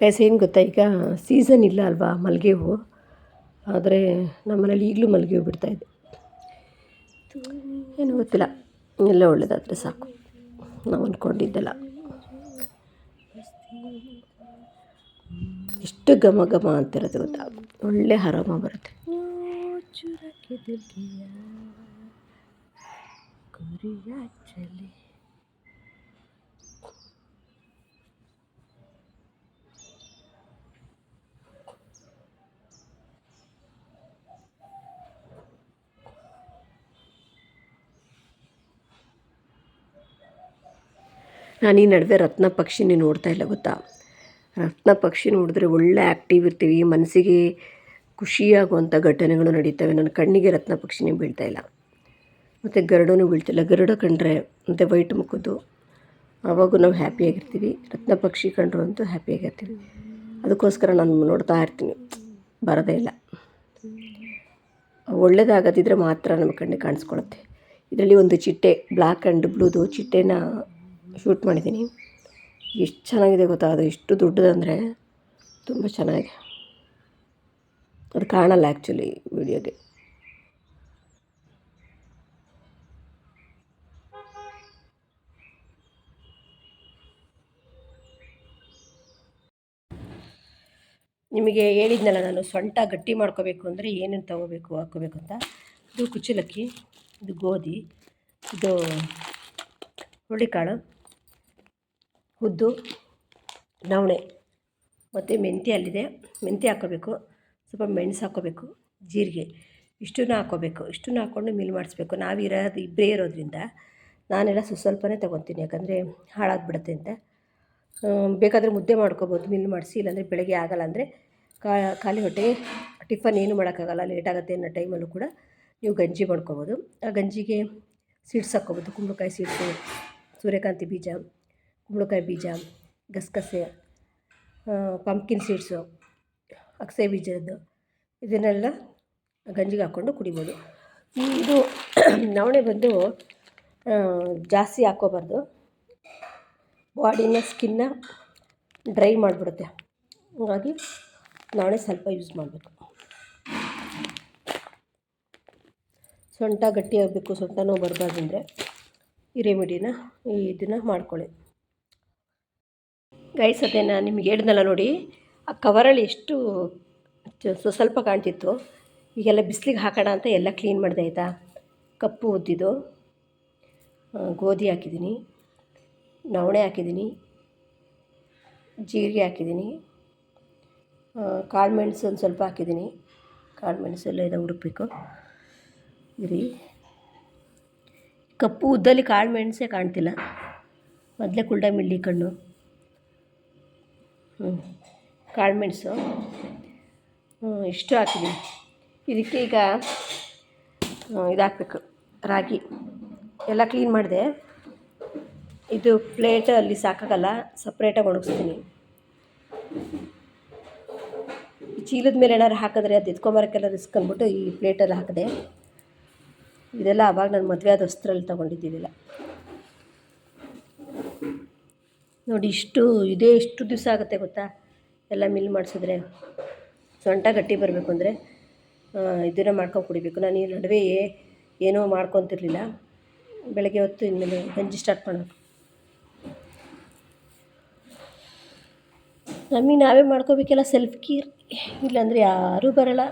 Guys ಏನು ಗೊತ್ತಾ? ಈಗ ಸೀಸನ್ ಇಲ್ಲ ಅಲ್ವಾ ಮಲ್ಲಿಗೆ ಹೂವು ಆದರೆ ನಮ್ಮನೇಲಿ ಈಗಲೂ ಮಲ್ಲಿಗೆ ಹೂವು ಇದೆ. ಏನು ಗೊತ್ತಿಲ್ಲ. ಎಲ್ಲ ಒಳ್ಳೇದಾದರೆ ಸಾಕು. ನಾವು ಅಂದ್ಕೊಂಡಿದ್ದೆಲ್ಲ ಎಷ್ಟು ಘಮ ಘಮ ಅಂತಿರೋದು ಗೊತ್ತಾ? ಒಳ್ಳೆ ಆರಾಮ ಬರುತ್ತೆ. ನಾನು ಈ ನಡುವೆ ರತ್ನ ಪಕ್ಷಿನೇ ನೋಡ್ತಾ ಇಲ್ಲ, ಗೊತ್ತಾ? ರತ್ನ ಪಕ್ಷಿ ನೋಡಿದ್ರೆ ಒಳ್ಳೆ ಆ್ಯಕ್ಟಿವ್ ಇರ್ತೀವಿ, ಮನಸ್ಸಿಗೆ ಖುಷಿಯಾಗುವಂಥ ಘಟನೆಗಳು ನಡೀತವೆ. ನನ್ನ ಕಣ್ಣಿಗೆ ರತ್ನ ಪಕ್ಷಿನೇ ಬೀಳ್ತಾ ಇಲ್ಲ. ಮತ್ತು ಗರುಡನೂ ಬೀಳ್ತಿಲ್ಲ. ಗರುಡ ಕಂಡ್ರೆ ಮತ್ತು ವೈಟ್ ಮುಖದ್ದು. ಆವಾಗೂ ನಾವು ಹ್ಯಾಪಿಯಾಗಿರ್ತೀವಿ ರತ್ನ ಪಕ್ಷಿ ಕಂಡ್ರು ಅಂತೂ ಹ್ಯಾಪಿಯಾಗಿರ್ತೀವಿ ಅದಕ್ಕೋಸ್ಕರ ನಾನು ನೋಡ್ತಾ ಇರ್ತೀನಿ. ಬರೋದೇ ಇಲ್ಲ. ಒಳ್ಳೇದಾಗದಿದ್ದರೆ ಮಾತ್ರ ನಮ್ಮ ಕಣ್ಣಿಗೆ ಕಾಣಿಸ್ಕೊಳತ್ತೆ. ಇದರಲ್ಲಿ ಒಂದು ಚಿಟ್ಟೆ ಬ್ಲ್ಯಾಕ್ ಆ್ಯಂಡ್ ಬ್ಲೂದು ಚಿಟ್ಟೆನ ಶೂಟ್ ಮಾಡಿದ್ದೀನಿ. ಎಷ್ಟು ಚೆನ್ನಾಗಿದೆ ಗೊತ್ತಾ? ಅದು ಎಷ್ಟು ದೊಡ್ಡದಂದರೆ ತುಂಬ ಚೆನ್ನಾಗಿದೆ. ಅದು ಕಾಣಲ್ಲ ಆ್ಯಕ್ಚುಲಿ ವಿಡಿಯೋಗೆ ನಿಮಗೆ ಹೇಳಿದ್ನಲ್ಲ ನಾನು ಸೊಂಟ ಗಟ್ಟಿ ಮಾಡ್ಕೋಬೇಕು ಅಂದರೆ ಏನೇನು ತೊಗೋಬೇಕು ಹಾಕೋಬೇಕು ಅಂತ? ಇದು ಕುಚ್ಚಲಕ್ಕಿ, ಇದು ಗೋಧಿ, ಇದು ಹುರುಳಿಕಾಳು. ಉದ್ದು ನವಣೆ ಮತ್ತು ಮೆಂತ್ಯ ಅಲ್ಲಿದೆ. ಮೆಂತ್ಯ ಹಾಕೋಬೇಕು. ಸ್ವಲ್ಪ ಮೆಣಸು ಹಾಕ್ಕೋಬೇಕು ಜೀರಿಗೆ. ಇಷ್ಟನ್ನು ಹಾಕ್ಕೋಬೇಕು ಇಷ್ಟನ್ನ ಹಾಕ್ಕೊಂಡು ಮಿಲ್ ಮಾಡಿಸ್ಬೇಕು. ನಾವಿರೋದು ಇಬ್ಬರೇ ಇರೋದ್ರಿಂದ ನಾನೆಲ್ಲ ಸ್ವಲ್ಪ ಸ್ವಲ್ಪನೇ ತೊಗೊತೀನಿ. ಯಾಕಂದರೆ ಹಾಳಾಗ್ಬಿಡುತ್ತೆ ಅಂತ. ಬೇಕಾದರೆ ಮುದ್ದೆ ಮಾಡ್ಕೋಬೋದು. ಮಿಲ್ ಮಾಡಿಸಿ, ಇಲ್ಲಾಂದರೆ ಬೆಳಗ್ಗೆ ಆಗಲ್ಲ ಅಂದರೆ ಖಾಲಿ ಹೊಟ್ಟೆಗೆ ಟಿಫನ್ ಏನು ಮಾಡೋಕ್ಕಾಗಲ್ಲ. ಲೇಟಾಗುತ್ತೆ ಅನ್ನೋ ಟೈಮಲ್ಲೂ ಕೂಡ ನೀವು ಗಂಜಿ ಮಾಡ್ಕೋಬೋದು. ಆ ಗಂಜಿಗೆ ಸೀಡ್ಸ್ ಹಾಕ್ಕೋಬೋದು ಕುಂಬಳಕಾಯಿ ಸೀಡ್ಸು, ಸೂರ್ಯಕಾಂತಿ ಬೀಜ ಕುಂಬಳಕಾಯಿ ಬೀಜ, ಗಸಗಸೆ ಪಂಪ್ಕಿನ್ ಸೀಡ್ಸು ಅಗಸೆ ಬೀಜದ್ದು, ಇದನ್ನೆಲ್ಲ ಗಂಜಿಗೆ ಹಾಕ್ಕೊಂಡು ಕುಡಿಬೋದು. ಇದು ನವಣೆ ಬಂದು ಜಾಸ್ತಿ ಹಾಕೋಬಾರ್ದು ಬಾಡಿನ ಸ್ಕಿನ್ನ ಡ್ರೈ ಮಾಡಿಬಿಡುತ್ತೆ. ಹಾಗಾಗಿ ನವಣೆ ಸ್ವಲ್ಪ ಯೂಸ್ ಮಾಡಬೇಕು. ಸೊಂಟ ಗಟ್ಟಿಯಾಗಬೇಕು ಸೊಂಟ ನೋವು ಅಂದರೆ ಈ ರೆಮಿಡಿನ ಇದನ್ನು ಮಾಡ್ಕೊಳ್ಳಿ. ಗೈಸ್ ಅದೇ ನಾನು ನಿಮ್ಗೆ ಹೇಳಿದ್ನಲ್ಲ ನೋಡಿ, ಆ ಕವರಲ್ಲಿ ಎಷ್ಟು ಸ್ವ ಸ್ವಲ್ಪ ಕಾಣ್ತಿತ್ತು. ಈಗೆಲ್ಲ ಬಿಸಿಲಿಗೆ ಹಾಕೋಣ ಅಂತ ಎಲ್ಲ ಕ್ಲೀನ್ ಮಾಡಿದೆ ಆಯಿತಾ? ಕಪ್ಪು ಉದ್ದಿದ್ದು ಗೋಧಿ ಹಾಕಿದ್ದೀನಿ, ನವಣೆ ಹಾಕಿದ್ದೀನಿ, ಜೀರಿಗೆ ಹಾಕಿದ್ದೀನಿ ಕಾಳು ಮೆಣಸು ಒಂದು ಸ್ವಲ್ಪ ಹಾಕಿದ್ದೀನಿ. ಕಾಳು ಮೆಣಸು ಎಲ್ಲ ಇದೆ ಉಡುಪಬೇಕು ಇರಿ. ಕಪ್ಪು ಉದ್ದಲ್ಲಿ ಕಾಳು ಮೆಣಸೇ ಕಾಣ್ತಿಲ್ಲ. ಮೊದಲೇ ಕುಲ್ಡ ಮಿಳ್ಳಿ ಕಣ್ಣು. ಕಾಳು ಮೆಣಸು. ಇಷ್ಟು ಹಾಕಿದ್ದೀನಿ ಇದಕ್ಕೆ ಈಗ ಇದಾಕಬೇಕು. ರಾಗಿ. ಎಲ್ಲ ಕ್ಲೀನ್ ಮಾಡಿದೆ. ಇದು ಪ್ಲೇಟ್ ಅಲ್ಲಿ ಸಾಕಾಗಲ್ಲ ಸಪ್ರೇಟಾಗಿ ಒಣಗಿಸ್ತೀನಿ. ಚೀಲದ ಮೇಲೆ ಏನಾರು ಹಾಕಿದ್ರೆ ಅದು ಎತ್ಕೊಂಬರೋಕ್ಕೆಲ್ಲ ರಿಸ್ಕ್ ಅಂದ್ಬಿಟ್ಟು ಈ ಪ್ಲೇಟಲ್ಲಿ ಹಾಕಿದೆ. ಇದೆಲ್ಲ ಆವಾಗ ನಾನು ಮದುವೆ ಆದ ವಸ್ತ್ರಲ್ಲಿ ತೊಗೊಂಡಿದ್ದಿಲ್ಲ ನೋಡಿ ಇಷ್ಟು, ಇದೇ ಇಷ್ಟು ದಿವಸ ಆಗುತ್ತೆ ಗೊತ್ತಾ? ಎಲ್ಲ ಮಿಲ್ ಮಾಡಿಸಿದ್ರೆ. ಸೊಂಟ ಗಟ್ಟಿ ಬರಬೇಕು ಅಂದರೆ ಇದನ್ನು ಮಾಡ್ಕೊಂಡು ಕುಡಿಬೇಕು. ನಾನು ಈ ನಡುವೆ ಏನೋ ಮಾಡ್ಕೊತಿರ್ಲಿಲ್ಲ. ಬೆಳಗ್ಗೆ ಹೊತ್ತು ಇನ್ಮೇಲೆ ಗಂಜಿ ಸ್ಟಾರ್ಟ್ ಮಾಡೋಣ ನಮಗೆ ನಾವೇ ಮಾಡ್ಕೋಬೇಕಲ್ಲ ಸೆಲ್ಫ್ ಕೇರ್ ಇಲ್ಲಾಂದರೆ ಯಾರೂ ಬರಲ್ಲ.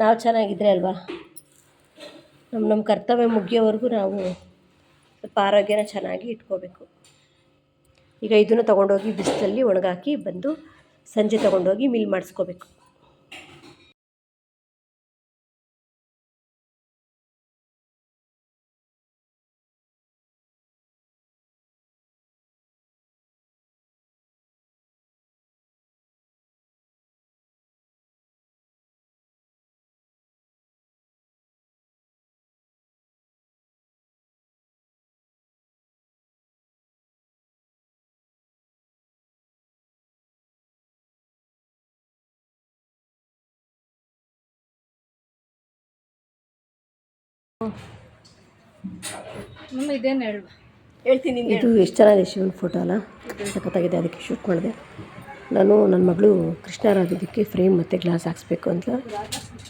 ನಾವು ಚೆನ್ನಾಗಿದ್ರೆ ಅಲ್ವಾ? ನಮ್ಮ ನಮ್ಮ ಕರ್ತವ್ಯ ಮುಗಿಯೋವರೆಗೂ ನಾವು ಸ್ವಲ್ಪ ಆರೋಗ್ಯನ ಚೆನ್ನಾಗಿ ಇಟ್ಕೋಬೇಕು. ಈಗ ಇದನ್ನು ತೊಗೊಂಡೋಗಿ ಬಿಸಿಲಲ್ಲಿ ಒಣಗಾಕಿ ಬಂದು ಸಂಜೆ ತೊಗೊಂಡೋಗಿ ಮಿಲ್ ಮಾಡಿಸ್ಕೋಬೇಕು. ಇದೇನು ಹೇಳುವ ಹೇಳ್ತೀನಿ ಇದು ಎಷ್ಟು ಚೆನ್ನಾಗಿದೆ ಶಿವನ ಫೋಟೋ ಅಲ್ಲ? ಸಖತ್ತಾಗಿದೆ ಅದಕ್ಕೆ ಶೂಟ್ ಮಾಡಿದೆ. ನಾನು ನನ್ನ ಮಗಳು ಕೃಷ್ಣರಾಗಿದ್ದಕ್ಕೆ ಫ್ರೇಮ್ ಮತ್ತು ಗ್ಲಾಸ್ ಹಾಕ್ಸ್ಬೇಕು ಅಂತ.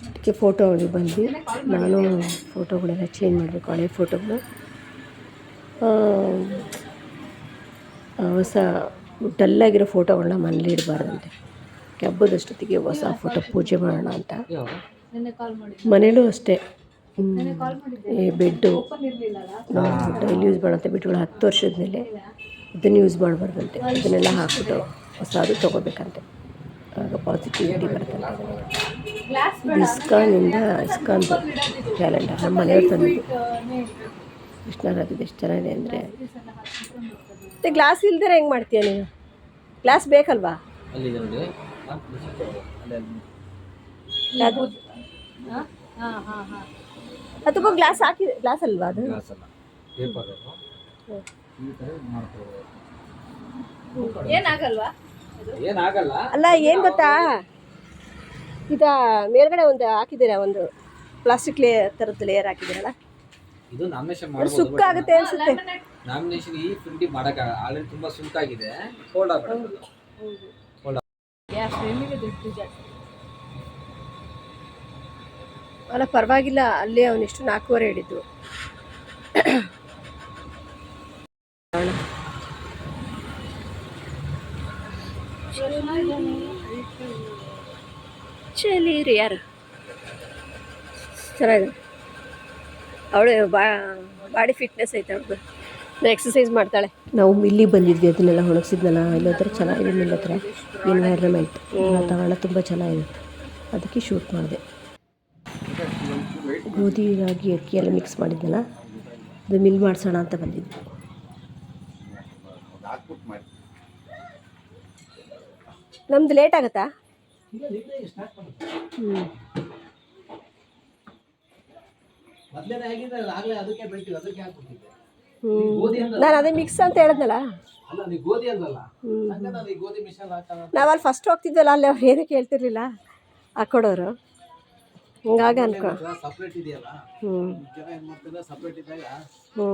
ಅದಕ್ಕೆ ಫೋಟೋ ಅವಳಿಗೆ ಬಂದ್ವಿ. ನಾನು ಫೋಟೋಗಳೆಲ್ಲ ಚೇಂಜ್ ಮಾಡಬೇಕು ಹಳೆ ಫೋಟೋಗಳು ಹೊಸ ಡಲ್ಲಾಗಿರೋ ಫೋಟೋಗಳನ್ನ ಮನೇಲಿ ಇಡಬಾರ್ದಂತೆ. ಹಬ್ಬದಷ್ಟೊತ್ತಿಗೆ ಹೊಸ ಫೋಟೋ ಪೂಜೆ ಮಾಡೋಣ ಅಂತ. ನಿನ್ನೆ ಕಾಲ್ ಮಾಡಿದ್ದೆ. ಮನೇಲೂ ಅಷ್ಟೇ. ಈ ಬೆಡ್ಡು. ಡೈಲಿ ಯೂಸ್ ಮಾಡೋಂಥ ಬೆಡ್ಗಳು ಹತ್ತು ವರ್ಷದ ಮೇಲೆ ಇದನ್ನು ಯೂಸ್ ಮಾಡಬಾರ್ದಂತೆ. ಇದನ್ನೆಲ್ಲ ಹಾಕ್ಬಿಟ್ಟು ಹೊಸದು ತೊಗೋಬೇಕಂತೆ. ಆಗ ಪಾಸಿಟಿವಿಟಿ ಬರ್ತಂತೆ. ಗ್ಲಾಸ್ ಇಸ್ಕಾನಿಂದ ಇಸ್ಕಾನ್ ಕ್ಯಾಲೆಂಡರ್ ನಮ್ಮ ಮನೆಯವ್ರು ತಂದಿದ್ದು ಕೃಷ್ಣರಾಜದ್ದು ಎಷ್ಟು ಚೆನ್ನಾಗಿದೆ ಅಂದರೆ ಮತ್ತೆ ಗ್ಲಾಸ್ ಇಲ್ದೇ ಹೆಂಗೆ ಮಾಡ್ತೀಯ ನೀನು? ಗ್ಲಾಸ್ ಬೇಕಲ್ವಾ? ಅಲ್ಲಿದೆ ಹಾ, ಅಲ್ಲೇ ಅದು ಹಾಂ ಹಾಂ ಹಾಂ. ಅದಕ್ಕೂ ಗ್ಲಾಸ್ ಹಾಕಿ ಗ್ಲಾಸ್ ಅಲ್ವಾ ಅದು? ಗ್ಲಾಸ್ ಅಲ್ಲ. ಪೇಪರ್ ಈ ಏನಾಗಲ್ವಾ ಏನಾಗಲ್ಲ. ಅಲ್ಲ ಏನು ಗೊತ್ತಾ? ಇದ ಮೇಲ್ಗಡೆ ಒಂದು ಹಾಕಿದ್ದೀರಾ ಒಂದು ಪ್ಲಾಸ್ಟಿಕ್ ಲೇಯರ್ ಥರದ್ದು ಲೇಯರ್ ಹಾಕಿದಿರಲ್ಲ ಇದು ನಾಮಿನೇಷನ್ ಮಾಡ್ಬೋದು ಸುಕ್ಕಾಗುತ್ತೆ ಅನ್ಸುತ್ತೆ. ನಾಮಿನೇಷನ್ ಈ ಆಗಿದೆ ಮಾಡೋಕ್ಕಾಗಲ್ಲ. ಆಲ್ರೆಡಿ ತುಂಬಾ ಜಾಸ್ತಿ ಫೋಲ್ಡ್ ಆಗ್ಬಿಡುತ್ತೆ ಯಾ ಅಲ್ಲ ಪರವಾಗಿಲ್ಲ. ಅಲ್ಲೇ ಇಷ್ಟು ನಾಲ್ಕೂವರೆ ಹಿಡಿದ್ರು ಚಲಿ ರೀ ಯಾರು? ಚೆನ್ನಾಗಿದೆ. ಅವಳು ಬಾ ಬಾಡಿ ಫಿಟ್ನೆಸ್ ಐತೆ ಅವಳು. ಎಕ್ಸಸೈಸ್ ಮಾಡ್ತಾಳೆ. ನಾವು ಇಲ್ಲಿ ಬಂದಿದ್ವಿ ಅದನ್ನೆಲ್ಲ ಒಣಗಿಸಿದ್ನಲ್ಲ ಇಲ್ಲೋದ್ರೆ ಚೆನ್ನಾಗಿದೆ ಮಿಲ್ ಹತ್ರ. ಎನ್ವೈರ್ಮೆಂಟ್ ವಾತಾವರಣ ತುಂಬ ಚೆನ್ನಾಗಿರುತ್ತೆ. ಅದಕ್ಕೆ ಶೂಟ್ ಮಾಡಿದೆ. ಗೋಧಿ ರಾಗಿ ಅಕ್ಕಿ ಎಲ್ಲ ಮಿಕ್ಸ್ ಮಾಡಿದ್ನಲ್ಲ ಅದು ಮಿಲ್ ಮಾಡಿಸೋಣ ಅಂತ ಬಂದಿದ್ವಿ ನಮ್ದು ಲೇಟ್ ಆಗುತ್ತಾ? ಹ್ಞೂ ನಾನು ಅದೇ ಮಿಕ್ಸ್ ಅಂತ ಹೇಳಿದ್ನಲ್ಲ? ನಾವಲ್ಲಿ ಫಸ್ಟ್ ಹೋಗ್ತಿದ್ವಲ್ಲ ಅಲ್ಲಿ ಅವ್ರು ಏನು ಕೇಳ್ತಿರ್ಲಿಲ್ಲ ಹಾಕೊಡೋರು ಹಿಂಗಾಗಿ ಅನ್ಕೊ. ಸಪ್ರೇಟ್ ಇದೆಯಲ್ಲ? ಹ್ಞೂ ಜನ ಏನು ಮಾಡ್ತಾರೆ ಸಪ್ರೇಟ್ ಇದ್ದಾಗ? ಹ್ಞೂ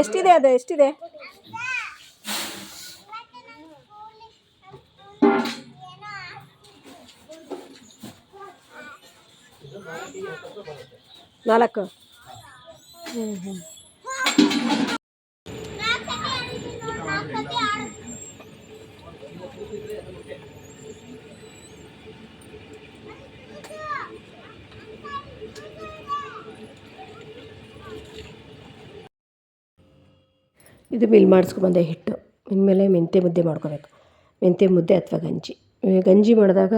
ಎಷ್ಟಿದೆ ಅದು? ಎಷ್ಟಿದೆ? ನಾಲ್ಕು. ಹ್ಞೂ ಹ್ಞೂ ಇದು ಮಿಲ್ ಮಾಡಿಸ್ಕೊಂಬಂದೆ ಹಿಟ್ಟು. ಇನ್ಮೇಲೆ ಮೆಂತ್ಯ ಮುದ್ದೆ ಮಾಡ್ಕೋಬೇಕು. ಮೆಂತ್ಯ ಮುದ್ದೆ ಅಥವಾ ಗಂಜಿ. ಗಂಜಿ ಮಾಡಿದಾಗ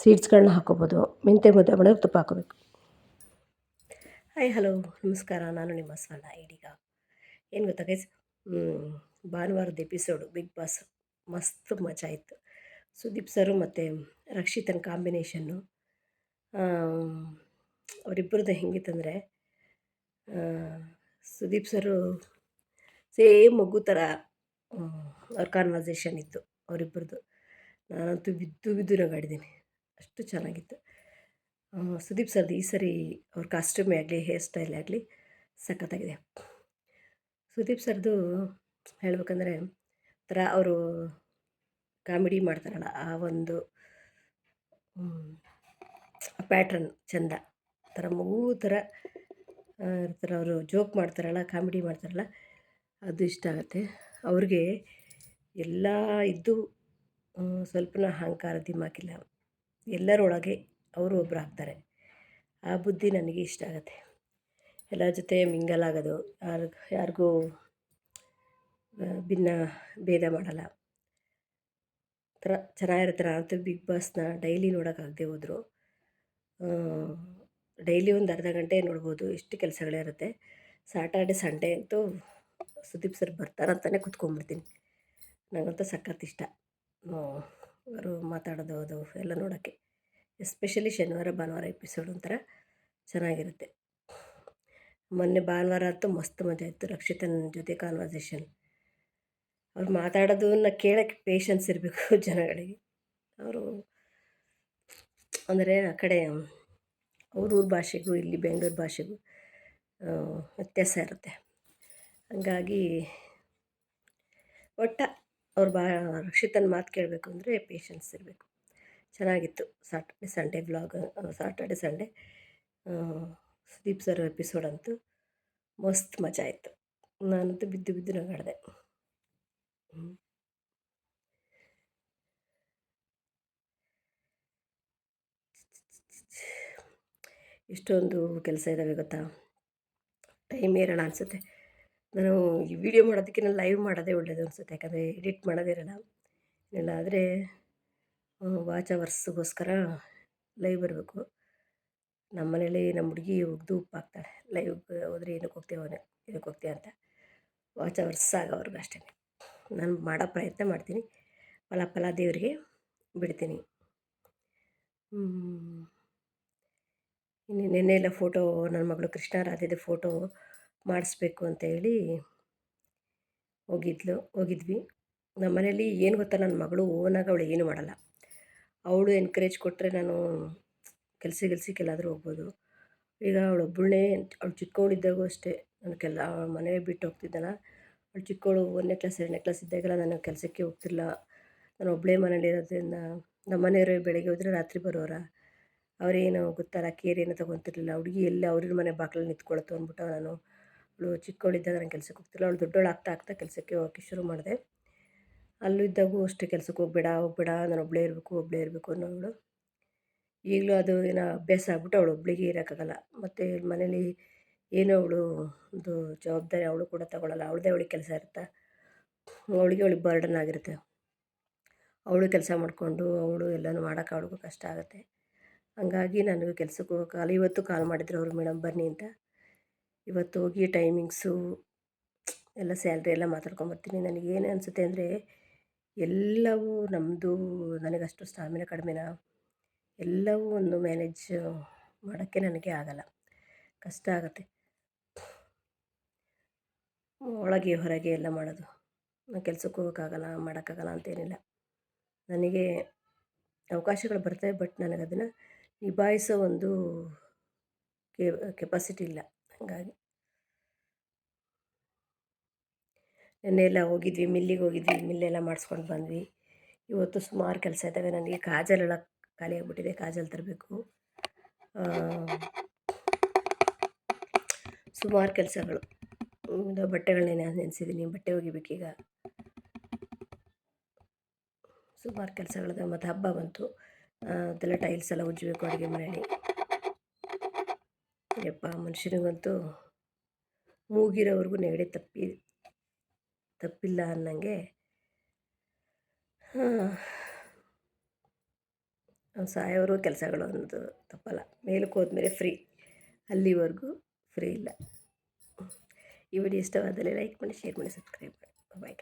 ಸೀಡ್ಸ್ಗಳನ್ನ ಹಾಕೋಬೋದು. ಮೆಂತ್ಯ ಮುದ್ದೆ ಮಾಡಿದ್ರೆ ತುಪ್ಪ ಹಾಕೋಬೇಕು. ಹಾಯ್ ಹಲೋ ನಮಸ್ಕಾರ. ನಾನು ನಿಮ್ಮ ಸ್ವರ್ಣ ಇಡೀಗ ಏನು ಗೊತ್ತಾ ಗೈಸ್ ಭಾನುವಾರದ ಎಪಿಸೋಡು ಬಿಗ್ ಬಾಸ್ ಮಸ್ತ್ ಮಜಾ ಇತ್ತು. ಸುದೀಪ್ ಸರು ಮತ್ತು ರಕ್ಷಿತನ ಕಾಂಬಿನೇಷನ್ನು ಅವರಿಬ್ಬರದ್ದು ಹೆಂಗಿತ್ತಂದರೆ ಸುದೀಪ್ ಸರು ಸೇಮ್ ಮಗು ಥರ ಅವ್ರ ಕಾನ್ವರ್ಸೇಷನ್ ಇತ್ತು ಅವರಿಬ್ಬರದು ನಾನಂತೂ ಬಿದ್ದು ಬಿದ್ದು ನಗಾಡಿದ್ದೀನಿ. ಅಷ್ಟು ಚೆನ್ನಾಗಿತ್ತು. ಸುದೀಪ್ ಸರ್ದು ಈ ಸರಿ ಅವ್ರ ಕಾಸ್ಟ್ಯೂಮೇ ಆಗಲಿ ಹೇರ್ ಸ್ಟೈಲ್ ಆಗಲಿ ಸಖತ್ತಾಗಿದೆ. ಸುದೀಪ್ ಸರ್ದು ಹೇಳ್ಬೇಕಂದ್ರೆ ಥರ ಅವರು ಕಾಮಿಡಿ ಮಾಡ್ತಾರಲ್ಲ, ಆ ಒಂದು ಪ್ಯಾಟ್ರನ್ ಚೆಂದ. ಥರ ಮಗು ಥರ ಇರ್ತಾರೆ, ಅವರು ಜೋಕ್ ಮಾಡ್ತಾರಲ್ಲ ಕಾಮಿಡಿ ಮಾಡ್ತಾರಲ್ಲ ಅದು ಇಷ್ಟ ಆಗುತ್ತೆ. ಅವ್ರಿಗೆ ಎಲ್ಲ ಇದ್ದು ಸ್ವಲ್ಪನ ಅಹಂಕಾರ ದಿಮಾಕಿಲ್ಲ ಎಲ್ಲರೊಳಗೆ ಅವರು ಒಬ್ಬರು ಆಗ್ತಾರೆ. ಆ ಬುದ್ಧಿ ನನಗೆ ಇಷ್ಟ ಆಗುತ್ತೆ. ಎಲ್ಲರ ಜೊತೆ ಮಿಂಗಲ್ ಆಗೋದು, ಯಾರು, ಯಾರಿಗೂ ಭಿನ್ನ ಭೇದ ಮಾಡಲ್ಲ. ಥರ ಚೆನ್ನಾಗಿರುತ್ತೆ. ನಾನಂತೂ ಬಿಗ್ ಬಾಸ್ನ ಡೈಲಿ ನೋಡೋಕ್ಕಾಗದೆ ಹೋದರು. ಡೈಲಿ ಒಂದು ಅರ್ಧ ಗಂಟೆ ನೋಡ್ಬೋದು. ಎಷ್ಟು ಕೆಲಸಗಳಿರುತ್ತೆ ಸ್ಯಾಟರ್ಡೆ ಸಂಡೇ ಅಂತೂ ಸುದೀಪ್ ಸರ್ ಬರ್ತಾರಂತಲೇ ಕುತ್ಕೊಂಡ್ಬಿಡ್ತೀನಿ ನನಗಂತೂ ಸಖತ್ ಇಷ್ಟ. ಅವರು ಮಾತಾಡೋದು, ಅದು ಎಲ್ಲ ನೋಡೋಕ್ಕೆ. ಎಸ್ಪೆಷಲಿ ಶನಿವಾರ, ಭಾನುವಾರ ಎಪಿಸೋಡ್ ಒಂಥರ ಚೆನ್ನಾಗಿರುತ್ತೆ. ಮೊನ್ನೆ ಭಾನುವಾರ ಅಂತೂ ಮಸ್ತ್ ಮಜಾ ಇತ್ತು. ರಕ್ಷಿತನ ಜೊತೆ ಕಾನ್ವರ್ಸೇಷನ್ ಅವ್ರು ಮಾತಾಡೋದನ್ನ ಕೇಳೋಕ್ಕೆ ಪೇಷನ್ಸ್ ಇರಬೇಕು ಜನಗಳಿಗೆ. ಅವರು ಅಂದರೆ ಆ ಕಡೆ ಅವ್ರ ಊರ ಭಾಷೆಗೂ, ಇಲ್ಲಿ ಬೆಂಗಳೂರು ಭಾಷೆಗೂ ವ್ಯತ್ಯಾಸ ಇರುತ್ತೆ. ಹಂಗಾಗಿ ಒಟ್ಟ ಅವ್ರು ಬಾ ರಕ್ಷಿತನ ಮಾತು ಕೇಳಬೇಕು ಅಂದರೆ ಪೇಷನ್ಸ್ ಇರಬೇಕು. ಚೆನ್ನಾಗಿತ್ತು Saturday Sunday blog Saturday Sunday Sudeep sir episode ಅಂತೂ ಮಸ್ತ್ ಮಜಾ ಆಯಿತು ನಾನಂತೂ ಬಿದ್ದು ಬಿದ್ದು ನಗಾಡಿದೆ. ಇಷ್ಟೊಂದು ಕೆಲಸ ಇದ್ದಾವೆ ಗೊತ್ತಾ? ಟೈಮ್ ಇರೋಣ ಅನಿಸುತ್ತೆ. ನಾನು ಈ ವಿಡಿಯೋ ಮಾಡೋದಕ್ಕಿಂತ ಲೈವ್ ಮಾಡೋದೇ ಒಳ್ಳೆಯದು ಅನಿಸುತ್ತೆ, ಯಾಕಂದರೆ ಎಡಿಟ್ ಮಾಡೋದಿರಲ್ಲ ಇಲ್ಲ ಆದರೆ ವಾಚ್ ಅವರ್ಸ್ಗೋಸ್ಕರ ಲೈವ್ ಬರಬೇಕು. ನಮ್ಮ ಮನೇಲಿ ನಮ್ಮ ಹುಡುಗಿ ಒಗ್ದು ಉಪ್ಪು ಹಾಕ್ತಾಳೆ. ಲೈವ್ ಹೋದ್ರೆ ಏನಕ್ಕೆ ಹೋಗ್ತೀವಿ ಅವನೇ, ಏನಕ್ಕೆ ಹೋಗ್ತೀಯ ಅಂತ. ವಾಚ್ ಅವರ್ಸ್ ಆಗೋವರೆಗೂ ಅಷ್ಟೇ. ನಾನು ಮಾಡೋ ಪ್ರಯತ್ನ ಮಾಡ್ತೀನಿ. ಫಲ ಫಲ ದೇವರಿಗೆ ಬಿಡ್ತೀನಿ. ನಿನ್ನೆ ಎಲ್ಲ ಫೋಟೋ, ನನ್ನ ಮಗಳು ಕೃಷ್ಣ ರಾಧೆದು ಫೋಟೋ ಮಾಡಿಸ್ಬೇಕು ಅಂತ ಹೇಳಿ ಹೋಗಿದ್ಲು, ಹೋಗಿದ್ವಿ. ನಮ್ಮ ಮನೇಲಿ ಏನು ಗೊತ್ತಾ ನನ್ನ ಮಗಳು ಓನಾಗ ಅವಳು ಏನು ಮಾಡಲ್ಲ. ಅವಳು ಎನ್ಕರೇಜ್ ಕೊಟ್ಟರೆ ನಾನು ಕೆಲಸ ಗಿಲ್ಸಕ್ಕೆಲ್ಲಾದರೂ ಹೋಗ್ಬೋದು. ಈಗ ಅವಳು ಒಬ್ಬಳನ್ನೇ ಅವಳು ಚಿಕ್ಕವಳಿದ್ದಾಗೂ ಅಷ್ಟೇ. ನಾನು ಕೆಲ, ಮನೆ ಬಿಟ್ಟು ಹೋಗ್ತಿದ್ದಲ್ಲ. ಅವಳು ಚಿಕ್ಕವಳು ಒಂದನೇ ಕ್ಲಾಸ್ ಎರಡನೇ ಕ್ಲಾಸ್ ಇದ್ದಾಗೆಲ್ಲ ನಾನು ಕೆಲಸಕ್ಕೆ ಹೋಗ್ತಿಲ್ಲ ನಾನು ಒಬ್ಬಳೇ ಮನೇಲಿರೋದ್ರಿಂದ ನಮ್ಮ ಮನೆಯವರು ಬೆಳಗ್ಗೆ ಹೋದರೆ ರಾತ್ರಿ ಬರೋರ ಅವರೇನು ಗೊತ್ತಲ್ಲ, ಕೇರ್ ಏನೋ ತೊಗೊತಿರ್ಲಿಲ್ಲ. ಹುಡುಗಿ ಎಲ್ಲಿ ಅವ್ರ ಮನೆ ಬಾಗಿಲಲ್ಲಿ ನಿಂತ್ಕೊಳತ್ತು ಅಂದ್ಬಿಟ್ಟು ನಾನು ಅವಳು ಚಿಕ್ಕವಳಿದ್ದಾಗ ನಾನು ಕೆಲ್ಸಕ್ಕೆ ಹೋಗ್ತಿಲ್ಲ ಅವಳು ದೊಡ್ಡವಳು ಆಗ್ತಾ ಕೆಲಸಕ್ಕೆ ಹೋಗೋಕ್ಕೆ ಶುರು ಮಾಡಿದೆ. ಅಲ್ಲೂ ಇದ್ದಾಗೂ ಅಷ್ಟೇ ಕೆಲಸಕ್ಕೆ ಹೋಗ್ಬೇಡ ಹೋಗ್ಬೇಡ, ನಾನು ಒಬ್ಬಳೇ ಇರಬೇಕು ಒಬ್ಬಳೇ ಇರಬೇಕು ಅನ್ನೋವಳು. ಈಗಲೂ ಅದು ಏನೋ ಅಭ್ಯಾಸ ಆಗ್ಬಿಟ್ಟು ಅವಳು ಒಬ್ಬಳಿಗೆ ಇರೋಕ್ಕಾಗಲ್ಲ. ಮತ್ತು ಮನೇಲಿ ಏನೋ ಅವಳು ಒಂದು ಜವಾಬ್ದಾರಿ ಅವಳು ಕೂಡ ತಗೊಳ್ಳಲ್ಲ ಅವಳದೇ ಅವಳಿಗೆ ಕೆಲಸ ಇರುತ್ತೆ. ಅವಳಿಗೆ ಅವಳಿಗೆ ಬರ್ಡನ್ ಆಗಿರುತ್ತೆ. ಅವಳು ಕೆಲಸ ಮಾಡಿಕೊಂಡು ಅವಳು ಎಲ್ಲನೂ ಮಾಡೋಕೆ ಅವಳಿಗೂ ಕಷ್ಟ ಆಗುತ್ತೆ. ಹಂಗಾಗಿ ನನಗೆ ಕೆಲಸಕ್ಕೆ ಹೋಗೋಕ್ಕಾಗಲ್ಲ ಇವತ್ತು ಕಾಲ್ ಮಾಡಿದ್ರು ಅವರು ಮೇಡಮ್, ಬನ್ನಿ ಅಂತ. ಇವತ್ತು ಹೋಗಿ ಟೈಮಿಂಗ್ಸು ಎಲ್ಲ ಸ್ಯಾಲ್ರಿ ಎಲ್ಲ ಮಾತಾಡ್ಕೊಂಬರ್ತೀನಿ ನನಗೇನು ಅನಿಸುತ್ತೆ ಅಂದರೆ, ಎಲ್ಲವೂ ನಮ್ಮದು ನನಗಷ್ಟು ಸ್ಟಾಮಿನ ಕಡಿಮೆನಾ? ಎಲ್ಲವೂ ಒಂದು ಮ್ಯಾನೇಜ್ ಮಾಡೋಕ್ಕೆ ನನಗೆ ಆಗಲ್ಲ. ಕಷ್ಟ ಆಗುತ್ತೆ. ಒಳಗೆ, ಹೊರಗೆ ಎಲ್ಲ ಮಾಡೋದು. ನಾನು ಕೆಲ್ಸಕ್ಕೆ ಹೋಗೋಕ್ಕಾಗಲ್ಲ, ಮಾಡೋಕ್ಕಾಗಲ್ಲ ಅಂತೇನಿಲ್ಲ. ನನಗೆ ಅವಕಾಶಗಳು ಬರ್ತವೆ ಬಟ್ ನನಗದನ್ನು ನಿಭಾಯಿಸೋ ಒಂದು ಕೆಪಾಸಿಟಿ ಇಲ್ಲ. ಹಾಗಾಗಿ. ನೆನ್ನೆ ಎಲ್ಲ ಹೋಗಿದ್ವಿ, ಮಿಲ್ಲಿಗೆ ಹೋಗಿದ್ವಿ, ಮಿಲ್ಲೆಲ್ಲ ಮಾಡಿಸ್ಕೊಂಡು ಬಂದ್ವಿ. ಇವತ್ತು ಸುಮಾರು ಕೆಲಸ ಇದ್ದಾವೆ, ನನಗೆ ಕಾಜಲೆಲ್ಲ ಖಾಲಿ ಆಗಿಬಿಟ್ಟಿದೆ, ಕಾಜಲ್ ತರಬೇಕು. ಸುಮಾರು ಕೆಲಸಗಳು. ಬಟ್ಟೆಗಳನ್ನ ಬಟ್ಟೆಗಳನ್ನೇ ನೆನೆಸಿದ್ದೀನಿ ಬಟ್ಟೆ ಒಗಿಬೇಕೀಗ. ಸುಮಾರು ಕೆಲಸಗಳಿದೆ ಮತ್ತು ಹಬ್ಬ ಬಂತು. ಅದೆಲ್ಲ ಟೈಲ್ಸ್ ಎಲ್ಲ ಉಜ್ಜಬೇಕು ಅಡುಗೆ ಮನೆಯಲ್ಲಿ ಯಪ್ಪ, ಮನುಷ್ಯನಿಗಂತೂ ಮೂಗಿರೋವರೆಗೂ ನೆಗಡಿ ತಪ್ಪಿ, ತಪ್ಪಿಲ್ಲ ಅನ್ನಂಗೆ ಸಾಯೋರು ಕೆಲಸಗಳು ಅನ್ನೋದು ತಪ್ಪಲ್ಲ. ಮೇಲಕ್ಕೆ ಹೋದ್ಮೇಲೆ ಫ್ರೀ ಅಲ್ಲಿವರೆಗೂ ಫ್ರೀ ಇಲ್ಲ. ಈ ವಿಡಿಯೋ ಇಷ್ಟವಾದಲ್ಲಿ ಲೈಕ್ ಮಾಡಿ ಶೇರ್ ಮಾಡಿ ಸಬ್ಸ್ಕ್ರೈಬ್ ಮಾಡಿ. ಬಾಯ್